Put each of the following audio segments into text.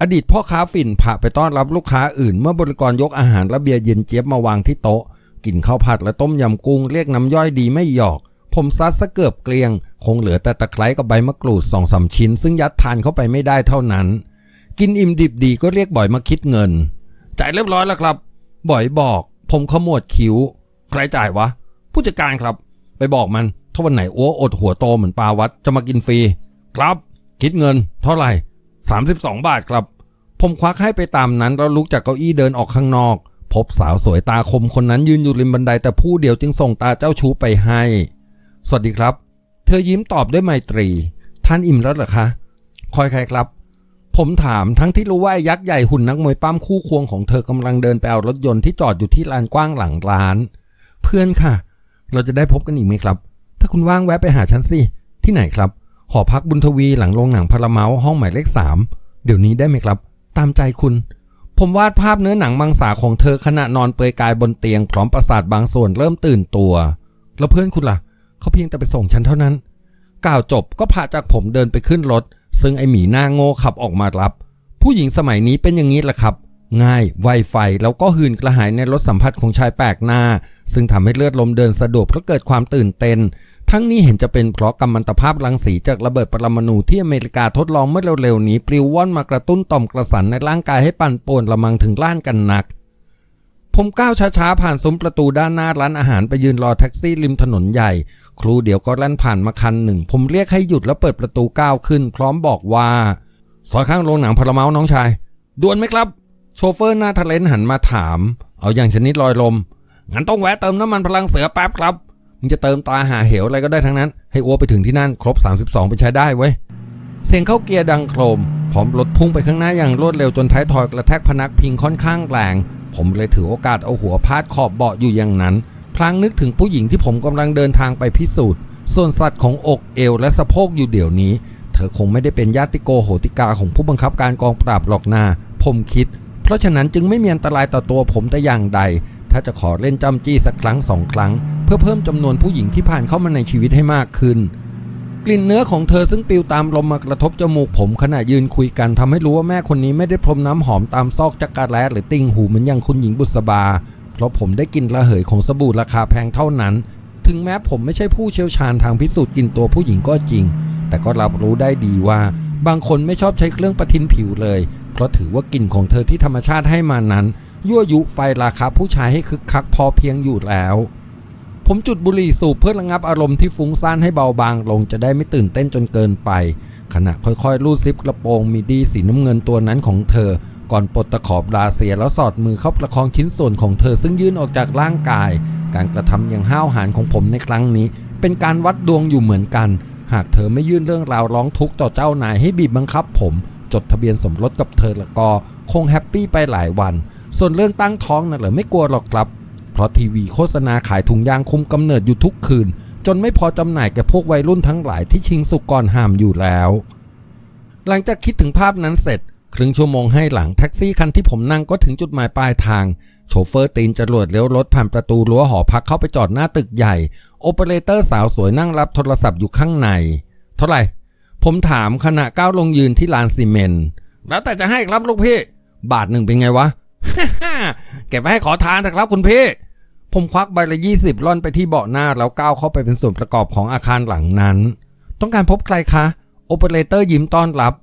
อดีตพ่อค้าฝิ่นผ่าไปต้อนรับลูกค้าอื่น เมื่อบริกรยกอาหารและเบียร์เย็นเจี๊ยบมาวางที่โต๊ะ กินข้าวผัดและต้มยำกุ้งเรียกน้ำย่อยดีไม่หยอก ผมซัดสะเกือบเกลียง คงเหลือแต่ตะไคร้กับใบมะกรูดสองสามชิ้น ซึ่งยัดทานเข้าไปไม่ได้เท่านั้น กินอิ่มดิบดีก็เรียกบ่อยมาคิดเงิน จ่ายเรียบร้อยแล้วครับ บ่อยบอก ผมขมวดคิ้ว ใครจ่ายวะ ผู้จัดการครับ ไปบอกมันถ้าวันไหนอ้วอดหัวโตเหมือนปลาวัดจะมากินฟรี ครับ คิดเงิน เท่าไหร่ 32 บาทครับ ผมควักให้ไปตามนั้นแล้วลุกจากเก้าอี้เดินออกข้างนอก พบสาวสวยตาคมคนนั้นยืนอยู่ริมบันไดแต่ผู้เดียวจึงส่งตาเจ้าชู้ไปให้ สวัสดีครับ เธอยิ้มตอบด้วยไมตรี ท่านอิ่มแล้วเหรอคะคอยใครครับ ผมถามทั้งที่รู้ว่ายักษ์ใหญ่หุ่นนักมวยปั้มคู่ควงของเธอกำลังเดินไปเอารถยนต์ที่จอดอยู่ที่ลานกว้างหลังร้าน เพื่อนค่ะ เราจะได้พบกันอีกไหมครับ ถ้าคุณว่างแวะไปหาฉันสิที่ไหนครับ หอพักบุญทวีหลังโรงหนังพาราเมาห้องหมายเลขสามเดี๋ยวนี้ได้ไหมครับ ตามใจคุณ ผมวาดภาพเนื้อหนังมังสาของเธอขณะนอนเปลือยกายบนเตียงพร้อมประสาทบางส่วนเริ่มตื่นตัว แล้วเพื่อนคุณล่ะ เขาเพียงแต่ไปส่งฉันเท่านั้น กล่าวจบก็พาจากผมเดินไปขึ้นรถ ซึ่งไอหมีหน้าโง่ขับออกมารับ ผู้หญิงสมัยนี้เป็นอย่างนี้แหละครับ ง่ายไวไฟแล้วก็หืนกระหายในรถสัมผัสของชายแปลกหน้า ซึ่งทำให้เลือดลมเดินสะดวกเพราะเกิดความตื่นเต้น ทั้งนี้เห็นจะเป็นเพราะกัมมันตภาพรังสีจากระเบิดปรมาณูที่อเมริกาทดลองเมื่อเร็วๆนี้ ปลิวว่อนมากระตุ้นต่อมกระสันในร่างกายให้ปั่นป่วนละมังถึงล้านกันหนัก ผมก้าวช้าๆผ่านซุ้มประตูด้านหน้าร้านอาหารไปยืนรอแท็กซี่ริมถนนใหญ่ ครูเดี๋ยวก็แล่นผ่านมาคันหนึ่ง ผมเรียกให้หยุดแล้วเปิดประตูก้าวขึ้น พร้อมบอกว่าซอยข้างโรงหนังพาราเมาน้องชายด่วนไหมครับ โชเฟอร์หน้าทะเลนหันมาถาม เอาอย่างชนิดลอยลม งั้นต้องแวะเติมน้ำมันพลังเสือแป๊บครับ มึงจะเติมตาหาเหวอะไรก็ได้ทั้งนั้น ให้อ้วไปถึงที่นั่นครบ 32 ไปใช้ได้เว้ย เสียงเข้าเกียร์ดังโครม พร้อมรถพุ่งไปข้างหน้าอย่างรวดเร็วจนท้ายทอยกระแทกพนักพิงค่อนข้างแรง ผมเลยถือโอกาสเอาหัวพาดขอบเบาะอยู่อย่างนั้น พลางนึกถึงผู้หญิงที่ผมกำลังเดินทางไปพิสูจน์ ส่วนสัตว์ของอกเอวและสะโพกอยู่เดี๋ยวนี้ เธอคงไม่ได้เป็นญาติโกโหติกาของผู้บังคับการกองปราบหรอกนาผมคิด ราะฉะนั้นจึงไม่มีอันตรายต่อตัวผมแต่อย่างใด ถ้าจะขอเล่นจำจี้สักครั้งสองครั้ง เพื่อเพิ่มจำนวนผู้หญิงที่ผ่านเข้ามาในชีวิตให้มากขึ้น กลิ่นเนื้อของเธอซึ่งปลิวตามลมมากระทบจมูกผมขณะยืนคุยกันทำให้รู้ว่าแม่คนนี้ไม่ได้พรมน้ำหอมตามซอกจักรแร้หรือติ่งหูเหมือนอย่างคุณหญิงบุษบา เพราะผมได้กลินระเหยของสบู่ราคาแพงเท่านั้น ถึงแม้ผมไม่ใช่ผู้เชี่ยวชาญทางพิสูจน์กลิ่นตัวผู้หญิงก็จริง แต่ก็รับรู้ได้ดีว่า บางคนไม่ชอบใช้เครื่องประทินผิวเลย ราะถือว่ากลิ่นของเธอที่ธรรมชาติให้มานั้น ยั่วยุไฟราคาผู้ชายให้คึกคักพอเพียงอยู่แล้ว ผมจุดบุหรี่สูบเพื่อระงับอารมณ์ที่ฟุ้งซ่านให้เบาบางลงจะได้ไม่ตื่นเต้นจนเกินไป ขณะค่อยๆ ลูดซิปกระโปรงมีดีสีน้ำเงินตัวนั้นของเธอ ก่อนปลดตะขอบดาเซียแล้วสอดมือเข้าประคองชิ้นส่วนของเธอซึ่งยื่นออกจากร่างกาย การกระทำอย่างห้าวหาญของผมในครั้งนี้ เป็นการวัดดวงอยู่เหมือนกัน หากเธอไม่ยื่นเรื่องราวร้องทุกข์ต่อเจ้านายให้บีบบังคับผม จดทะเบียนสมรสกับเธอและก็คงแฮปปี้ไปหลายวัน ส่วนเรื่องตั้งท้องน่ะเหรอไม่กลัวหรอกครับ เพราะทีวีโฆษณาขายถุงยางคุมกำเนิดอยู่ทุกคืน จนไม่พอจำหน่ายแก่พวกวัยรุ่นทั้งหลายที่ชิงสุกก่อนห้ามอยู่แล้ว หลังจากคิดถึงภาพนั้นเสร็จ ครึ่งชั่วโมงให้หลังแท็กซี่คันที่ผมนั่งก็ถึงจุดหมายปลายทางโชเฟอร์ตีนจรวดเลี้ยวรถผ่านประตูรั้วหอพักเข้าไปจอดหน้าตึกใหญ่ โอเปอเรเตอร์สาวสวยนั่งรับโทรศัพท์อยู่ข้างใน เท่าไหร่ ผมถามขณะก้าวลงยืนที่ลานซีเมนต์แล้วแต่จะให้ครับลูกพี่ บาทหนึ่งเป็นไงวะ เก็บไว้ให้ขอทานเถอะครับคุณพี่ ผมควักใบละยี่สิบล่อนไปที่เบาะหน้าแล้วก้าวเข้าไปเป็นส่วนประกอบของอาคารหลังนั้น ต้องการพบใครคะโอเปอเรเตอร์ยิ้มต้อนรับ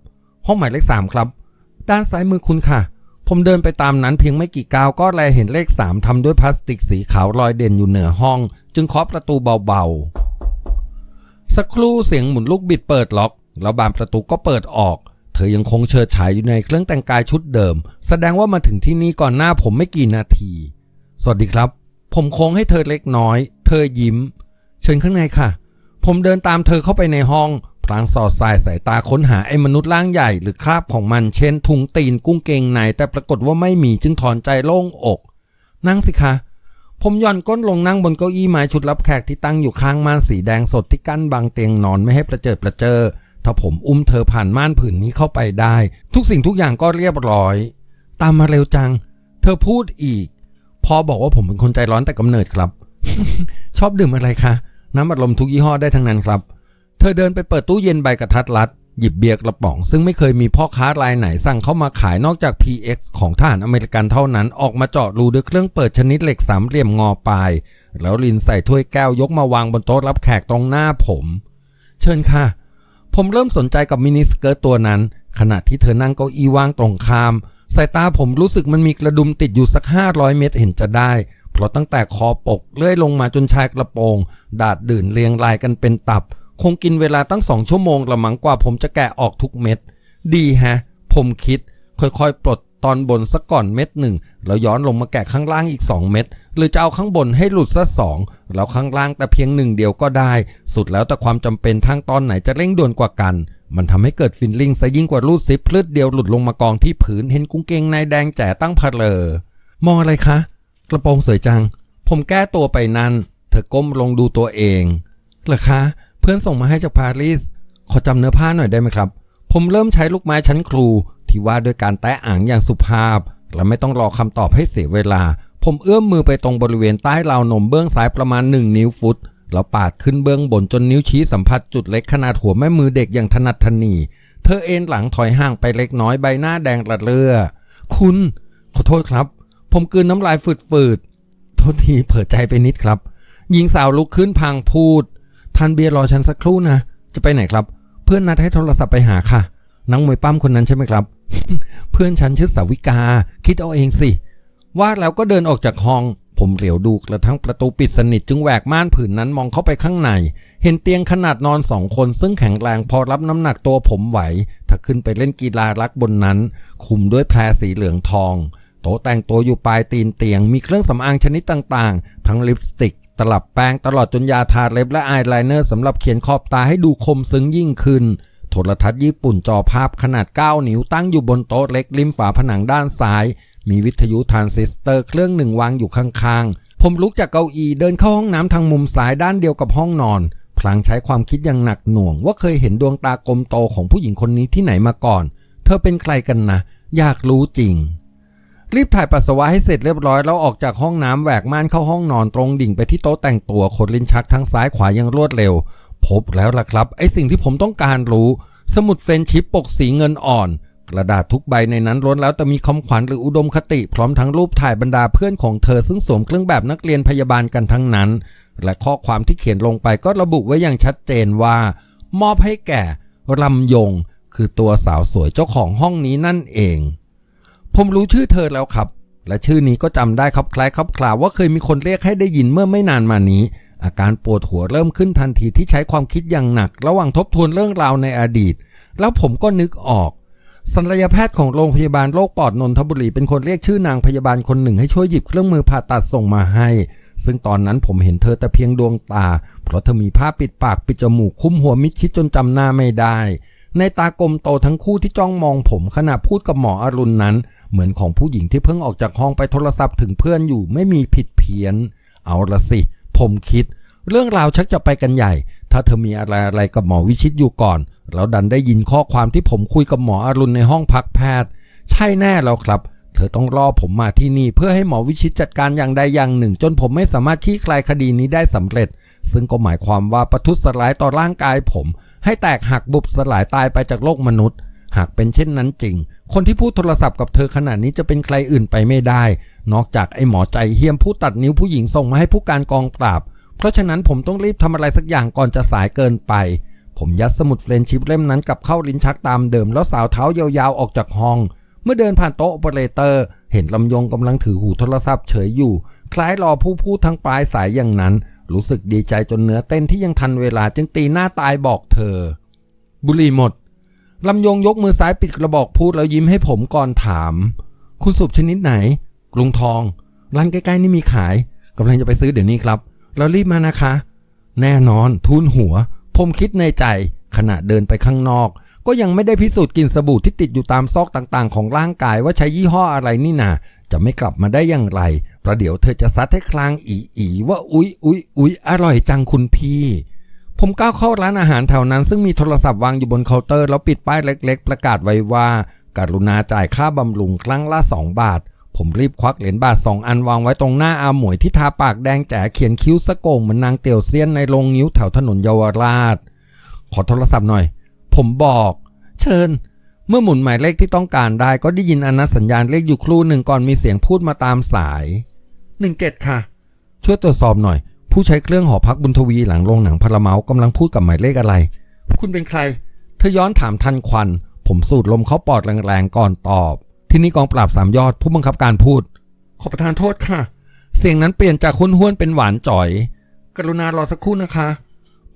ห้องหมายเลขสามครับ ด้านซ้ายมือคุณค่ะ ผมเดินไปตามนั้นเพียงไม่กี่ก้าวก็แลเห็นเลขสามทำด้วยพลาสติกสีขาวลอยเด่นอยู่เหนือห้อง จึงเคาะประตูเบาๆสักครู่เสียงหมุนลูกบิดเปิดล็อก แล้วบานประตูก็เปิดออก เธอยังคงเชิดฉายอยู่ในเครื่องแต่งกายชุดเดิม แสดงว่ามาถึงที่นี่ก่อนหน้าผมไม่กี่นาที สวัสดีครับ ผมโค้งให้เธอเล็กน้อย เธอยิ้ม เชิญข้างในค่ะ ผมเดินตามเธอเข้าไปในห้องพลางสอดสายสายตาค้นหาไอ้มนุษย์ร่างใหญ่หรือคราบของมันเช่นถุงตีนกุ้งเกงในแต่ปรากฏว่าไม่มีจึงถอนใจโล่งอก นั่งสิคะ ผมย่อนก้นลงนั่งบนเก้าอี้ไม้ชุดรับแขกที่ตั้งอยู่ข้างม่านสีแดงสดที่กั้นบังเตียงนอนไม่ให้ประเจิดประเจอ ถ้าผมอุ้มเธอผ่านม่านผืนนี้เข้าไปได้ ทุกสิ่งทุกอย่างก็เรียบร้อย ตามมาเร็วจัง เธอพูดอีก พอบอกว่าผมเป็นคนใจร้อนแต่กำเนิดครับ ชอบดื่มอะไรคะน้ำอัดลมทุกยี่ห้อได้ทั้งนั้นครับ เธอเดินไปเปิดตู้เย็นใบกระทัดรัด หยิบเบียร์กระป๋อง ซึ่งไม่เคยมีพ่อค้ารายไหนสั่งเข้ามาขายนอกจาก PX ของทหารอเมริกันเท่านั้น ออกมาเจาะรูด้วยเครื่องเปิดชนิดเหล็กสามเหลี่ยมงอปลาย แล้วลินใส่ถ้วยแก้วยกมาวางบนโต๊ะรับแขกตรงหน้าผม เชิญค่ะ ผมเริ่มสนใจกับมินิสเกิร์ตตัวนั้น ขณะที่เธอนั่งเก้าอี้ว่างตรงข้าม สายตาผมรู้สึกมันมีกระดุมติดอยู่สัก 500 เมตรเห็นจะได้ เพราะตั้งแต่คอปกเลื่อยลงมาจนชายกระโปรง ดาดดื่นเรียงรายกันเป็นตับ คงกินเวลาตั้งสองชั่วโมงละมั้งกว่าผมจะแกะออกทุกเม็ด ดีฮะ ผมคิด ค่อยๆ ปลด ตอนบนสักก่อนเม็ดหนึ่งแล้วย้อนลงมาแกะข้างล่างอีก 2 เม็ดหรือจะเอาข้างบนให้หลุดซะสองแล้วข้างล่างแต่เพียงหนึ่งเดียวก็ได้ สุดแล้วแต่ความจำเป็นทางตอนไหนจะเร่งด่วนกว่ากัน มันทำให้เกิดฟินลิ่งซะยิ่งกว่ารูดซิปพลืดเดียวหลุดลงมากองที่ผืนเห็นกุ้งเกงในแดงแจ๋ตั้งพะเลอมองอะไรคะ กระโปรงสวยจัง ผมแก้ตัวไปนั่นเธอก้มลงดูตัวเองเหรอคะ เพื่อนส่งมาให้จากปารีสขอจำเนื้อผ้าหน่อยได้ไหมครับ ผมเริ่มใช้ลูกไม้ชั้นครู ที่ว่าด้วยการแตะอ่างอย่างสุภาพ และไม่ต้องรอคำตอบให้เสียเวลา ผมเอื้อมมือไปตรงบริเวณใต้ราวนมเบื้องซ้ายประมาณ 1 นิ้วฟุตแล้วปาดขึ้นเบื้องบนจนนิ้วชี้สัมผัสจุดเล็กขนาดหัวแม่มือเด็กอย่างถนัดถนี เธอเอ็นหลังถอยห่างไปเล็กน้อยใบหน้าแดงระเรื่อคุณ ขอโทษครับ ผมกลืนน้ำลายฝืดๆ โทษทีเผลอใจไปนิดครับ หญิงสาวลุกขึ้นพางพูดทานเบียร์รอฉันสักครู่นะ จะไปไหนครับ เพื่อนนัดให้โทรศัพท์ไปหาค่ะ นักมวยปั้มคนนั้นใช่ไหมครับ เพื่อนฉันชื่อสาวิกา คิดเอาเองสิ ว่าแล้วก็เดินออกจากห้อง ผมเหลียวดูกระทั่งประตูปิดสนิทจึงแหวกม่านผืนนั้นมองเข้าไปข้างใน เห็นเตียงขนาดนอนสองคนซึ่งแข็งแรงพอรับน้ำหนักตัวผมไหว ถ้าขึ้นไปเล่นกีฬารักบนนั้น คุมด้วยแพรสีเหลืองทอง โต๊ะแต่งตัวอยู่ปลายตีนเตียง มีเครื่องสำอางชนิดต่างๆ ทั้งลิปสติกตลับแป้งตลอดจนยาทาเล็บและอายไลเนอร์สำหรับเขียนขอบตาให้ดูคมซึ้งยิ่งขึ้น โทรทัศน์ญี่ปุ่นจอภาพขนาด 9 นิ้วตั้งอยู่บนโต๊ะเล็กริมฝาผนังด้านซ้าย มีวิทยุทรานซิสเตอร์เครื่องหนึ่งวางอยู่ข้างๆ ผมลุกจากเก้าอี้เดินเข้าห้องน้ำทางมุมซ้ายด้านเดียวกับห้องนอน พลางใช้ความคิดอย่างหนักหน่วง ว่าเคยเห็นดวงตากลมโตของผู้หญิงคนนี้ที่ไหนมาก่อน เธอเป็นใครกันนะ อยากรู้จริงรีบถ่ายปัสสาวะให้เสร็จเรียบร้อยแล้วออกจากห้องน้ำแหวกม่านเข้าห้องนอนตรงดิ่งไปที่โต๊ะแต่งตัวขดลิ้นชักทั้งซ้ายขวาอย่างรวดเร็ว พบแล้วล่ะครับ ไอสิ่งที่ผมต้องการรู้ สมุดเฟรนชิปปกสีเงินอ่อน กระดาษทุกใบในนั้นล้วนแล้วแต่มีคำขวัญหรืออุดมคติ พร้อมทั้งรูปถ่ายบรรดาเพื่อนของเธอซึ่งสวมเครื่องแบบนักเรียนพยาบาลกันทั้งนั้น และข้อความที่เขียนลงไปก็ระบุไว้อย่างชัดเจนว่า มอบให้แก่รำยง คือตัวสาวสวยเจ้าของห้องนี้นั่นเอง ผมรู้ชื่อเธอแล้วครับ และชื่อนี้ก็จำได้ครับคล้ายครับคลาว่าเคยมีคนเรียกให้ได้ยินเมื่อไม่นานมานี้ อาการปวดหัวเริ่มขึ้นทันทีที่ใช้ความคิดอย่างหนัก ระหว่างทบทวนเรื่องราวในอดีต แล้วผมก็นึกออกศัลยแพทย์ของโรงพยาบาลโรคปอดนนทบุรีเป็นคนเรียกชื่อนางพยาบาลคนหนึ่งให้ช่วยหยิบเครื่องมือผ่าตัดส่งมาให้ ซึ่งตอนนั้นผมเห็นเธอแต่เพียงดวงตา เพราะเธอมีผ้าปิดปากปิดจมูกคุ้มหัวมิดชิดจนจำหน้าไม่ได้ ในตากลมโตทั้งคู่ที่จ้องมองผมขณะพูดกับหมออรุณนั้น เหมือนของผู้หญิงที่เพิ่งออกจากห้องไปโทรศัพท์ถึงเพื่อนอยู่ไม่มีผิดเพี้ยน เอาละสิ ผมคิด เรื่องราวชักจะไปกันใหญ่ ถ้าเธอมีอะไรอะไรกับหมอวิชิตอยู่ก่อน แล้วดันได้ยินข้อความที่ผมคุยกับหมออรุณในห้องพักแพทย์ ใช่แน่แล้วครับ เธอต้องรอผมมาที่นี่เพื่อให้หมอวิชิตจัดการอย่างใดอย่างหนึ่ง จนผมไม่สามารถคลี่คลายคดีนี้ได้สำเร็จ ซึ่งก็หมายความว่าประทุษร้ายต่อร่างกายผม ให้แตกหักบุบสลายตายไปจากโลกมนุษย์ หากเป็นเช่นนั้นจริง คนที่พูดโทรศัพท์กับเธอขนาดนี้จะเป็นใครอื่นไปไม่ได้ นอกจากไอ้หมอใจเฮี้ยมผู้ตัดนิ้วผู้หญิงส่งมาให้ผู้การกองปราบ เพราะฉะนั้นผมต้องรีบทำอะไรสักอย่างก่อนจะสายเกินไป ผมยัดสมุดเฟรนชิพเล่มนั้นกลับเข้าลิ้นชักตามเดิมแล้วสาวเท้ายาวๆออกจากห้อง เมื่อเดินผ่านโต๊ะโอเปอเรเตอร์ เห็นลำยงกำลังถือหูโทรศัพท์เฉยอยู่ คล้ายรอผู้พูดทั้งปลายสายอย่างนั้น รู้สึกดีใจจนเนื้อเต้นที่ยังทันเวลาจึงตีหน้าตายบอกเธอ บุหรี่หมดลำยงยกมือซ้ายปิดกระบอกพูดแล้วยิ้มให้ผมก่อนถาม คุณสูบชนิดไหน กรุงทอง ร้านใกล้ๆนี่มีขายกำลังจะไปซื้อเดี๋ยวนี้ครับ เรารีบมานะคะ แน่นอนทุนหัว ผมคิดในใจ ขณะเดินไปข้างนอก ก็ยังไม่ได้พิสูจน์กลิ่นสบู่ที่ติดอยู่ตามซอกต่างๆ ของร่างกายว่าใช้ยี่ห้ออะไรนี่นาจะไม่กลับมาได้อย่างไรประเดี๋ยวเธอจะซัดให้คลางอีอีว่าอุ๊ยอุ๊ยอุ๊ยอร่อยจังคุณพี่ผมก้าวเข้าร้านอาหารแถวนั้น ซึ่งมีโทรศัพท์วางอยู่บนเคาน์เตอร์แล้วปิดป้ายเล็ก ๆ ประกาศไว้ว่า การุณาจ่ายค่าบำรุงครั้งละ 2 บาท ผมรีบควักเหรียญบาท2อันวางไว้ตรงหน้าอาหมวยที่ทาปากแดงแจ๋เขียนคิ้วสะโกงเหมือนนางเตียวเซียนในโรงนิ้วแถวถนนเยาวราช ขอโทรศัพท์หน่อย ผมบอก เชิญ เมื่อหมุนหมายเลขที่ต้องการได้ก็ได้ยินอนัสัญญาณเลขอยู่ครู่หนึ่งก่อนมีเสียงพูดมาตามสาย17ค่ะ ช่วยตรวจสอบหน่อย ผู้ใช้เครื่องหอพักบุญทวีหลังโรงหนังพาราเมากำลังพูดกับหมายเลขอะไร คุณเป็นใคร เธอย้อนถามทันควัน ผมสูดลมเข้าปอดแรงๆก่อนตอบ ที่นี่กองปราบสามยอดผู้บังคับการพูด ขอประทานโทษค่ะ เสียงนั้นเปลี่ยนจากคุ้นห้วนเป็นหวานจ่อย กรุณารอสักครู่นะคะ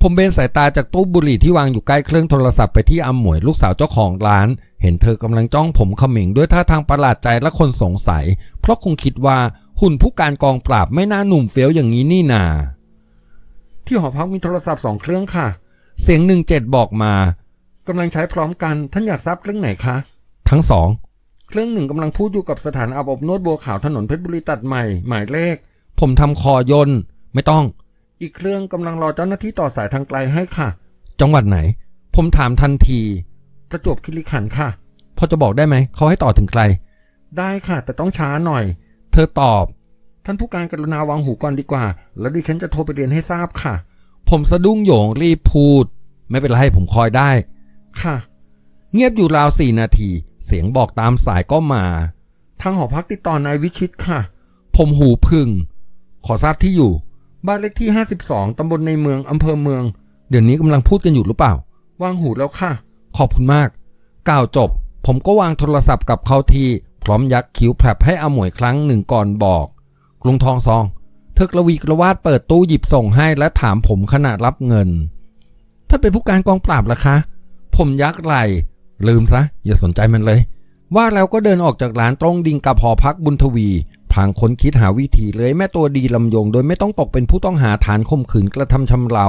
ผมเบนสายตาจากตู้บุหรี่ที่วางอยู่ใกล้เครื่องโทรศัพท์ไปที่อำหมวยลูกสาวเจ้าของร้าน เห็นเธอกำลังจ้องผมเขม่งด้วยท่าทางประหลาดใจและคนสงสัย เพราะคงคิดว่าหุ่นผู้การกองปราบไม่น่าหนุ่มเฟี้ยวอย่างนี้นี่นาที่หอพักมีโทรศัพท์สองเครื่องค่ะ เสียงหนึ่งเจ็ดบอกมากำลังใช้พร้อมกัน ท่านอยากทราบเครื่องไหนคะ ทั้งสอง เครื่องหนึ่งกำลังพูดอยู่กับสถานอาบอบนวดบัวขาวถนนเพชรบุรีตัดใหม่ หมายเลข ผมทำคอยน์ไม่ต้อง อีกเครื่องกำลังรอเจ้าหน้าที่ต่อสายทางไกลให้ค่ะ จังหวัดไหน ผมถามทันที ประจวบคีรีขันธ์ค่ะ พอจะบอกได้ไหม เขาให้ต่อถึงใครได้ค่ะ แต่ต้องช้าหน่อย เธอตอบ ท่านผู้การกรุณาวางหูก่อนดีกว่า แล้วดิฉันจะโทรไปเรียนให้ทราบค่ะ ผมสะดุ้งโหยงรีบพูด ไม่เป็นไรผมคอยได้ ค่ะ เงียบอยู่ราวสี่นาที เสียงบอกตามสายก็มา ทางหอพักติดต่อนายวิชิตค่ะ ผมหูพึ่ง ขอทราบที่อยู่ บ้านเลขที่ 52 ตำบลในเมือง อำเภอเมือง เดี๋ยวนี้กำลังพูดกันอยู่หรือเปล่า วางหูแล้วค่ะ ขอบคุณมาก กล่าวจบ ผมก็วางโทรศัพท์กับเขาทีพร้อมยักคิ้วแผลบให้อาหมวยครั้งหนึ่งก่อนบอกกรุงทองซองเธอกระวีกระวาดเปิดตู้หยิบส่งให้และถามผมขณะรับเงินถ้าเป็นผู้การกองปราบล่ะคะ ผมยักไหล ลืมซะ อย่าสนใจมันเลย ว่าแล้วก็เดินออกจากร้านตรงดิ่งกับหอพักบุญทวีพลางค้นคิดหาวิธีเลยแม่ตัวดีลำยง โดยไม่ต้องตกเป็นผู้ต้องหาฐานข่มขืนกระทำชำเรา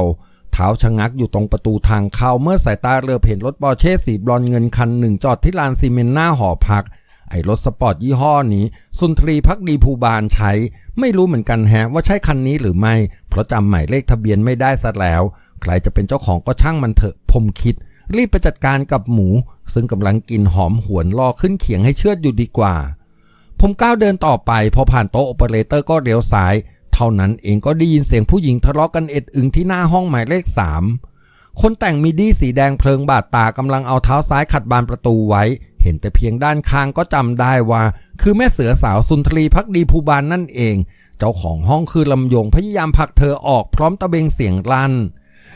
เท้าชะงักอยู่ตรงประตูทางเข้าเมื่อสายตาเรือเห็นรถปอร์เช่สีบรอนเงินคันหนึ่งจอดที่ลานซีเมนต์หน้าหอพัก ไอ้รถสปอร์ตยี่ห้อนี้ สุนทรีพักดีภูบาลใช้ ไม่รู้เหมือนกันแฮะว่าใช่คันนี้หรือไม่ เพราะจำหมายเลขทะเบียนไม่ได้ซะแล้ว ใครจะเป็นเจ้าของก็ช่างมันเถอะผมคิด รีบไปจัดการกับหมู ซึ่งกำลังกินหอมหวนรอขึ้นเขียงให้เชือดอยู่ดีกว่า ผมก้าวเดินต่อไป พอผ่านโต๊ะโอเปอเรเตอร์ก็เลี้ยวซ้าย เท่านั้นเองก็ได้ยินเสียงผู้หญิงทะเลาะกันเอ็ดอึงที่หน้าห้องหมายเลขสามคนแต่งมีดี้สีแดงเพลิงบาดตากำลังเอาเท้าซ้ายขัดบานประตูไว้ เห็นแต่เพียงด้านข้างก็จำได้ว่า คือแม่เสือสาวสุนทรีพักดีภูบานนั่นเอง เจ้าของห้องคือลำยงพยายามผลักเธอออกพร้อมตะเบงเสียงลั่น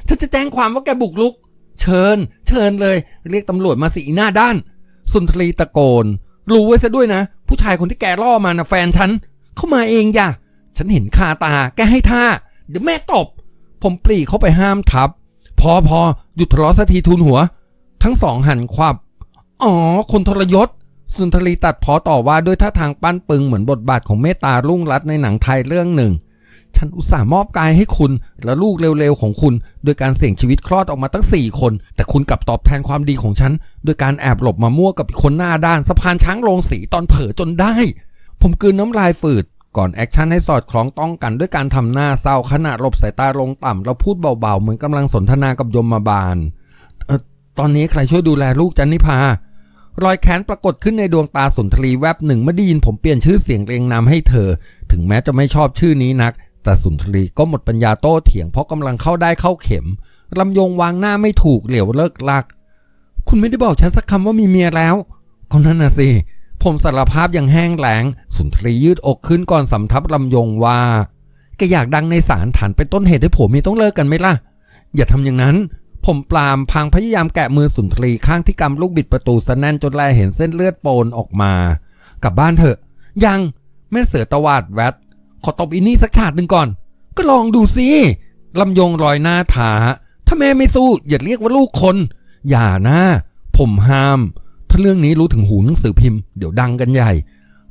ฉันจะแจ้งความว่าแกบุกลุก เชิญ เชิญเลย เรียกตำรวจมาสิอีหน้าด้าน สุนทรีตะโกน รู้ไว้ซะด้วยนะ ผู้ชายคนที่แกล่อมานะแฟนฉัน เข้ามาเองย่ะฉันเห็นคาตา แกให้ท่า เดี๋ยวแม่ตบ ผมปรีเข้าไปห้ามทับ พอพอหยุดทะเลาะสักทีทุนหัว ทั้งสองหันควับ อ๋อ คนทรยศ สุนทรีตัดพอต่อว่าด้วยท่าทางปั้นปึงเหมือนบทบาทของเมตตารุ่งรัตในหนังไทยเรื่องหนึ่ง ฉันอุตส่าห์มอบกายให้คุณ และลูกเร็วๆของคุณ โดยการเสี่ยงชีวิตคลอดออกมาตั้งสี่คน แต่คุณกลับตอบแทนความดีของฉัน โดยการแอบหลบมามั่วกับคนหน้าด้านสะพานช้างโรงสีตอนเผลอจนได้ ผมกืนน้ำลายฝืดก่อนแอคชั่นให้สอดคล้องต้องกันด้วยการทำหน้าเศร้าขณะหลบสายตาลงต่ำแล้วพูดเบาๆ เหมือนกำลังสนทนากับยมมาบาลเออตอนนี้ใครช่วยดูแลลูกจันนิพารอยแค้นปรากฏขึ้นในดวงตาสุนทรีแวบหนึ่งเมื่อได้ยินผมเปลี่ยนชื่อเสียงเรียงนามให้เธอ ถึงแม้จะไม่ชอบชื่อนี้นัก แต่สุนทรีก็หมดปัญญาโต้เถียงเพราะกำลังเข้าได้เข้าเข็มลำยงวางหน้าไม่ถูกเหลียวเลิกลัก คุณไม่ได้บอกฉันสักคำว่ามีเมียแล้วก็นั่นน่ะสิผมสารภาพอย่างแห้งแหลง สุนทรียืดอกขึ้นก่อนสำทับลำยงว่าแกอยากดังในศาลฐานเป็นต้นเหตุให้ผมมีต้องเลิกกันไหมล่ะ อย่าทำอย่างนั้น ผมปรามพลางพยายามแกะมือสุนทรีข้างที่กำลูกบิดประตูสะแน่นจนแลเห็นเส้นเลือดโปนออกมา กลับบ้านเถอะ ยังแม่เสือตวาดแวด ขอตบอีนี่สักฉาดหนึ่งก่อน ก็ลองดูสิลำยงรอยหน้าถา ถ้าแม่ไม่สู้อย่าเรียกว่าลูกคน อย่านะ ผมห้าม ถ้าเรื่องนี้รู้ถึงหูหนังสือพิมพ์เดี๋ยวดังกันใหญ่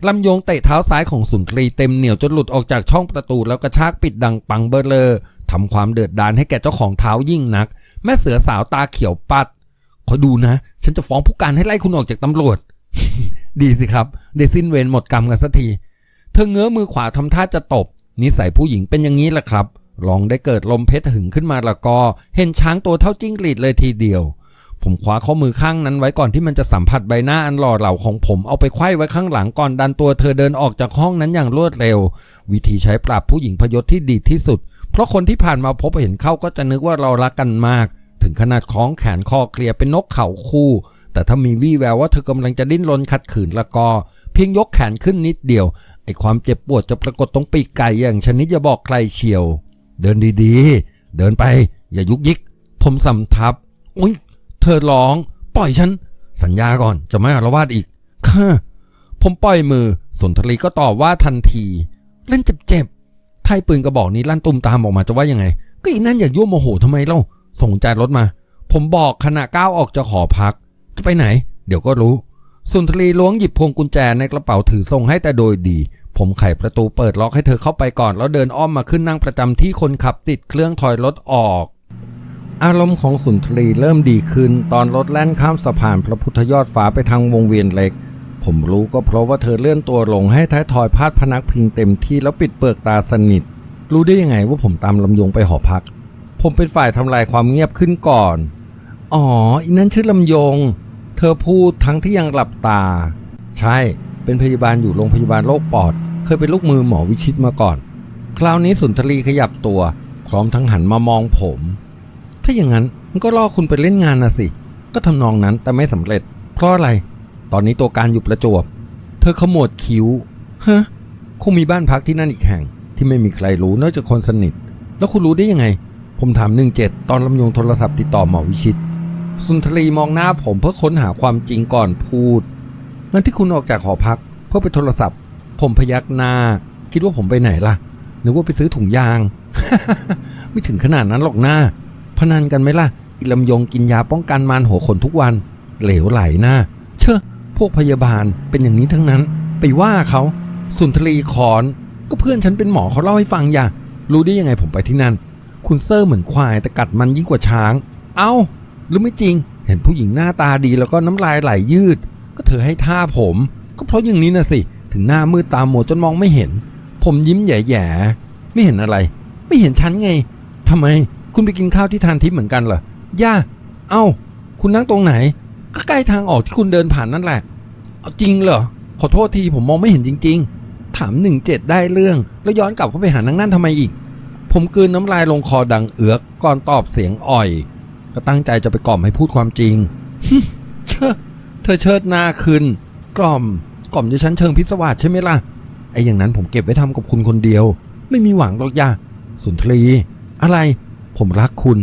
ลำยงเตะเท้าซ้ายของสุนทรีเต็มเหนียวจนหลุดออกจากช่องประตูแล้วกระชากปิดดังปังเบอร์เลอร์ทำความเดือดดาลให้แก่เจ้าของเท้ายิ่งนัก แม่เสือสาวตาเขียวปัด ขอดูนะ ฉันจะฟ้องผู้การให้ไล่คุณออกจากตำรวจ ดีสิครับ ได้สิ้นเวรหมดกรรมกันสักที เธอเงื้อมือขวาทำท่าจะตบ นิสัยผู้หญิงเป็นอย่างนี้แหละครับ ลองได้เกิดลมเพชรหึงขึ้นมาละก็ เห็นช้างตัวเท่าจิ้งหรีดเลยทีเดียว ผมคว้าข้อมือข้างนั้นไว้ก่อนที่มันจะสัมผัสใบหน้าอันหล่อเหลาของผมเอาไปไขว้ไว้ข้างหลังก่อนดันตัวเธอเดินออกจากห้องนั้นอย่างรวดเร็ว วิธีใช้ปราบผู้หญิงพยศที่ดีที่สุด เพราะคนที่ผ่านมาพบเห็นเข้าก็จะนึกว่าเรารักกันมาก ถึงขนาดคล้องแขนคอเคลียร์เป็นนกเขาคู่ แต่ถ้ามีวี่แววว่าเธอกำลังจะดิ้นรนขัดขืนแล้วก็เพียงยกแขนขึ้นนิดเดียว ไอ้ความเจ็บปวดจะปรากฏตรงปีกไก่อย่างชนิดจะบอกใครเชียว เดินดีๆ เดินไป อย่ายุกยิก ผมสำทับอุ้ยเธอร้อง ปล่อยฉัน สัญญาก่อนจะไม่อาละวาดอีกค่ะผมปล่อยมือสนทรีก็ตอบว่าทันที เล่นเจ็บๆไทยปืนกระบอกนี้ลั่นตุ้มตามออกมาจะว่ายังไง ก็อีนั่นอยากยั่วโมโหทำไมเล่าส่งใจรถมา ผมบอกขณะก้าวออกจะขอพัก จะไปไหน เดี๋ยวก็รู้ สุนทรีล้วงหยิบพวงกุญแจในกระเป๋าถือส่งให้แต่โดยดี ผมไขประตูเปิดล็อกให้เธอเข้าไปก่อน แล้วเดินอ้อมมาขึ้นนั่งประจำที่คนขับติดเครื่องถอยรถออกอารมณ์ของสุนทรีเริ่มดีขึ้น ตอนรถแล่นข้ามสะพานพระพุทธยอดฟ้าไปทางวงเวียนเล็ก ผมรู้ก็เพราะว่าเธอเลื่อนตัวลงให้ท้ายทอยพาดพนักพิงเต็มที่แล้วปิดเปลือกตาสนิท รู้ได้ยังไงว่าผมตามลำยงไปหอพัก ผมเป็นฝ่ายทำลายความเงียบขึ้นก่อน อ๋ออีนั่นชื่อลำยง เธอพูดทั้งที่ยังหลับตา ใช่ เป็นพยาบาลอยู่โรงพยาบาลโรคปอด เคยเป็นลูกมือหมอวิชิตมาก่อน คราวนี้สุนทรีขยับตัว พร้อมทั้งหันมามองผม ถ้าอย่างนั้นมันก็ล่อคุณไปเล่นงานนะสิ ก็ทำนองนั้นแต่ไม่สำเร็จ เพราะอะไร ตอนนี้ตัวการอยู่ประจวบ เธอขมวดคิ้วฮะคงมีบ้านพักที่นั่นอีกแห่ง ที่ไม่มีใครรู้นอกจากคนสนิท แล้วคุณรู้ได้ยังไง ผมถามหนึ่งเจ็ดตอนลำยงโทรศัพท์ติดต่อหมอวิชิต สุนทรีมองหน้าผมเพื่อค้นหาความจริงก่อนพูดเงั้นที่คุณออกจากหอพัก เพื่อไปโทรศัพท์ ผมพยักหน้า คิดว่าผมไปไหนล่ะนึกว่าไปซื้อถุงยาง ไม่ถึงขนาดนั้นหรอกหน้า พนันกันไหมล่ะอีลำยงกินยาป้องกันมารหัวขนทุกวัน เหลวไหลหน้า เชอะพวกพยาบาลเป็นอย่างนี้ทั้งนั้น ไปว่าเขาสุนทรีขอน ก็เพื่อนฉันเป็นหมอเขาเล่าให้ฟังอย่ารู้ได้ยังไงผมไปที่นั่น คุณเซอร์เหมือนควายแต่กัดมันยิ่งกว่าช้าง เอ้า หรือไม่จริง เห็นผู้หญิงหน้าตาดีแล้วก็น้ำลายไหลยืด ก็เธอให้ท่าผม ก็เพราะอย่างนี้นะสิ ถึงหน้ามืดตาโมจนมองไม่เห็น ผมยิ้มแย่ๆไม่เห็นอะไร ไม่เห็นฉันไงทำไม คุณไปกินข้าวที่ทานทิพย์เหมือนกันเหรอย่า เอ้า คุณนั่งตรงไหน ก็ใกล้ทางออกที่คุณเดินผ่านนั่นแหละ เอาจริงเหรอ ขอโทษทีผมมองไม่เห็นจริง ๆ ถามหนึ่งเจ็ดได้เรื่อง แล้วย้อนกลับเข้าไปหานางนั่นทำไมอีก ผมกืนน้ำลายลงคอดังเอือกก่อนตอบเสียงอ่อย ก็ตั้งใจจะไปกล่อมให้พูดความจริง เชเธอเชิดหน้าขึ้น กล่อม กล่อมจะชั้นเชิงพิศวาสใช่ไหมล่ะ ไอ้อย่างนั้นผมเก็บไว้ทำกับคุณคนเดียว ไม่มีหวังหรอกย่าสุนทรี อะไร ผมรักคุณ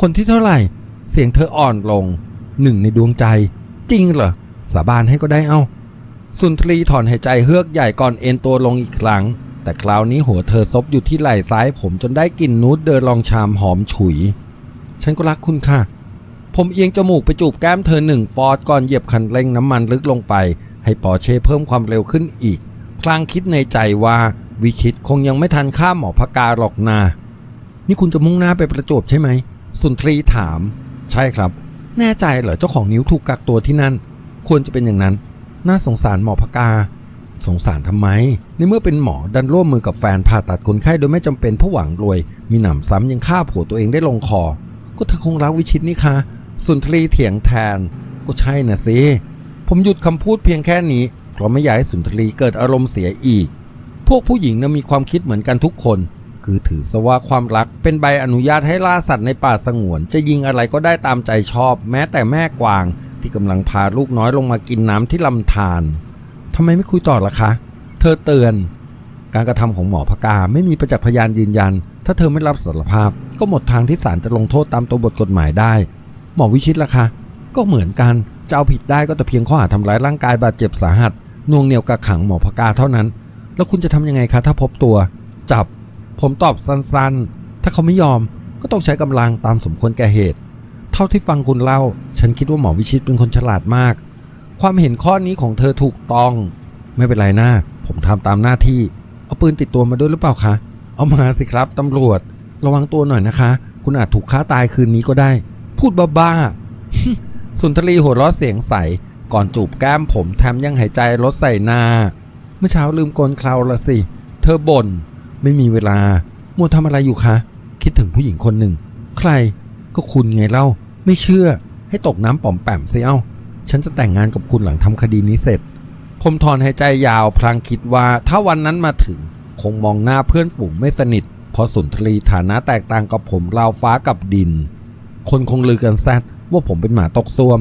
คนที่เท่าไหร่ เสียงเธออ่อนลง หนึ่งในดวงใจ จริงเหรอ สาบานให้ก็ได้เอ้าสุนทรีถอนหายใจเฮือกใหญ่ก่อนเอ็นตัวลงอีกครั้ง แต่คราวนี้หัวเธอซบอยู่ที่ไหล่ซ้ายผมจนได้กลิ่นนูดเดินลองชามหอมฉุย ฉันก็รักคุณค่ะ ผมเอียงจมูกไปจูบแก้มเธอหนึ่งฟอร์ดก่อนเหยียบคันเร่งน้ำมันลึกลงไป ให้ปอเช่เพิ่มความเร็วขึ้นอีก พลางคิดในใจว่าวิชิตคงยังไม่ทันข้ามหมอพกาหรอกนา นี่คุณจะมุ่งหน้าไปประจวบใช่ไหม สุนทรีถาม ใช่ครับ แน่ใจเหรอเจ้าของนิ้วถูกกักตัวที่นั่น ควรจะเป็นอย่างนั้น น่าสงสารหมอพกา สงสารทำไม ในเมื่อเป็นหมอดันร่วมมือกับแฟนผ่าตัดคนไข้โดยไม่จำเป็นเพื่อหวังรวย มีหนำซ้ำยังฆ่าผัวตัวเองได้ลงคอ ก็เธอคงรักวิชิตนี่คะสุนทรีเถียงแทน ก็ใช่น่ะสิ ผมหยุดคำพูดเพียงแค่นี้ เพราะไม่อยากให้สุนทรีเกิดอารมณ์เสียอีก พวกผู้หญิงนะมีความคิดเหมือนกันทุกคน คือถือซะว่าความรักเป็นใบอนุญาตให้ล่าสัตว์ในป่าสงวน จะยิงอะไรก็ได้ตามใจชอบ แม้แต่แม่กวาง ที่กำลังพาลูกน้อยลงมากินน้ำที่ลำธารทำไมไม่คุยต่อล่ะคะ เธอเตือน การกระทำของหมอพกาไม่มีประจักษ์พยานยืนยัน ถ้าเธอไม่รับสารภาพ ก็หมดทางที่ศาลจะลงโทษตามตัวบทกฎหมายได้ หมอวิชิตล่ะคะ ก็เหมือนกันจะเอาผิดได้ก็แต่เพียงข้อหาทำร้ายร่างกายบาดเจ็บสาหัสน่วงเหนียวกักขังหมอพกาเท่านั้น แล้วคุณจะทำยังไงคะ ถ้าพบตัว จับ ผมตอบสั้นๆ ถ้าเขาไม่ยอมก็ต้องใช้กำลังตามสมควรแก่เหตุ เท่าที่ฟังคุณเล่า ฉันคิดว่าหมอวิชิตเป็นคนฉลาดมาก ความเห็นข้อนี้ของเธอถูกต้อง ไม่เป็นไรนะผมทำตามหน้าที่ เอาปืนติดตัวมาด้วยหรือเปล่าคะ เอามาสิครับตำรวจ ระวังตัวหน่อยนะคะ คุณอาจถูกฆ่าตายคืนนี้ก็ได้ พูดบ้าๆสุนทรีหัวเราะเสียงใส ก่อนจูบแก้มผมแถมยังหายใจลดใส่นา เมื่อเช้าลืมโกนคราละสิ เธอบ่น ไม่มีเวลา มัวทำอะไรอยู่คะ คิดถึงผู้หญิงคนหนึ่ง ใคร ก็คุณไงเล่า ไม่เชื่อ ให้ตกน้ำป่อมแปมเสิเอ้าฉันจะแต่งงานกับคุณหลังทำคดีนี้เสร็จ ผมถอนหายใจยาวพลางคิดว่าถ้าวันนั้นมาถึง คงมองหน้าเพื่อนฝูงไม่สนิท เพราะสุนทรีฐานะแตกต่างกับผมราวฟ้ากับดิน คนคงลือกันแซดว่าผมเป็นหมาตกซ่วม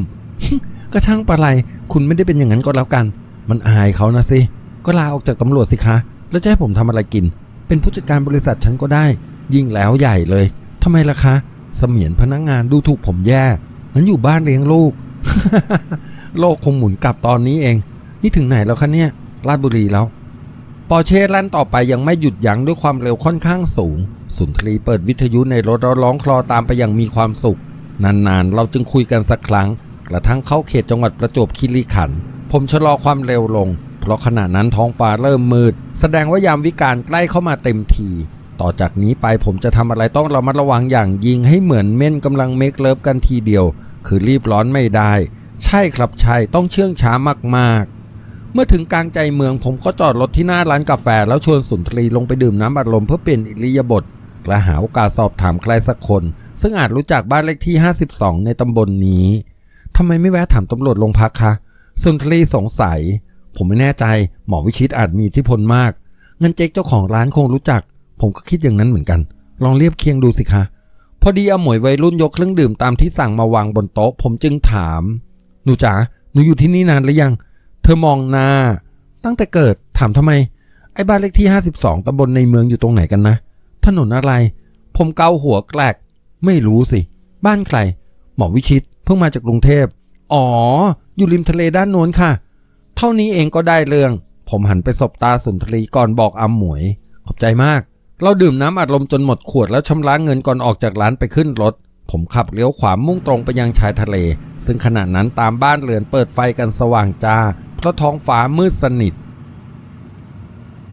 ก็ช่างปะไรคุณไม่ได้เป็นอย่างนั้นก็แล้วกัน มันอายเขานะสิ ก็ลาออกจากตำรวจสิคะ แล้วจะให้ผมทำอะไรกิน เป็นผู้จัดการบริษัทฉันก็ได้ ยิ่งแล้วใหญ่เลยทำไมล่ะคะเสมียนพนักงงานดูถูกผมแย่งั้นอยู่บ้านเลี้ยงลูก โลกคงหมุนกลับตอนนี้เอง นี่ถึงไหนแล้วคะเนี่ยลาดบุรีแล้ว ปอร์เช่ลั่นต่อไปยังไม่หยุดยั้งด้วยความเร็วค่อนข้างสูง สุนทรีเปิดวิทยุในรถแล้วร้องคลอตามไปอย่างมีความสุข นานๆ เราจึงคุยกันสักครั้ง กระทั่งเข้าเขตจังหวัดประจวบคีรีขันธ์ผมชะลอความเร็วลง เพราะขณะนั้นท้องฟ้าเริ่มมืด แสดงว่ายามวิการใกล้เข้ามาเต็มที ต่อจากนี้ไปผมจะทำอะไรต้องระมัดระวังอย่างยิ่งให้เหมือนเม่นกำลังเมคเลิฟกันทีเดียว คือรีบร้อนไม่ได้ ใช่ครับใช่ต้องเชื่องช้ามากๆ เมื่อถึงกลางใจเมืองผมก็จอดรถที่หน้าร้านกาแฟ แล้วชวนสุนทรีลงไปดื่มน้ำอัดลมเพื่อเปลี่ยนอิริยาบถและหาโอกาสสอบถามใครสักคน ซึ่งอาจรู้จักบ้านเลขที่ 52 ในตำบลนนี้ทำไมไม่แวะถามตำรวจโรงพักคะสุนทรีสงสัย ผมไม่แน่ใจหมอวิชิตอาจมีอิทธิพลมากงั้นเจ๊กเจ้าของร้านคงรู้จัก ผมก็คิดอย่างนั้นเหมือนกัน ลองเรียบเคียงดูสิคะ พอดีอาหมวยวัยรุ่นยกเครื่องดื่มตามที่สั่งมาวางบนโต๊ะ ผมจึงถาม หนูจ๋าหนูอยู่ที่นี่นานหรือยัง ธอมองหน้าตั้งแต่เกิดถามทำไม ไอ้บ้านเลขที่ 52ตำบลในเมืองอยู่ตรงไหนกันนะ ถนนอะไร ผมเกาหัวแกลก ไม่รู้สิ บ้านใคร หมอวิชิตเพิ่งมาจากกรุงเทพ อ๋อ อยู่ริมทะเลด้านโน้นค่ะ เท่านี้เองก็ได้เรื่อง ผมหันไปสบตาสุนทรีก่อนบอกอาหมวย ขอบใจมาก เราดื่มน้ำอัดลมจนหมดขวดแล้วชำระเงินก่อนออกจากร้านไปขึ้นรถ ผมขับเลี้ยวขวามุ่งตรงไปยังชายทะเล ซึ่งขณะนั้นตามบ้านเรือนเปิดไฟกันสว่างจ้า เพราะท้องฟ้ามืดสนิท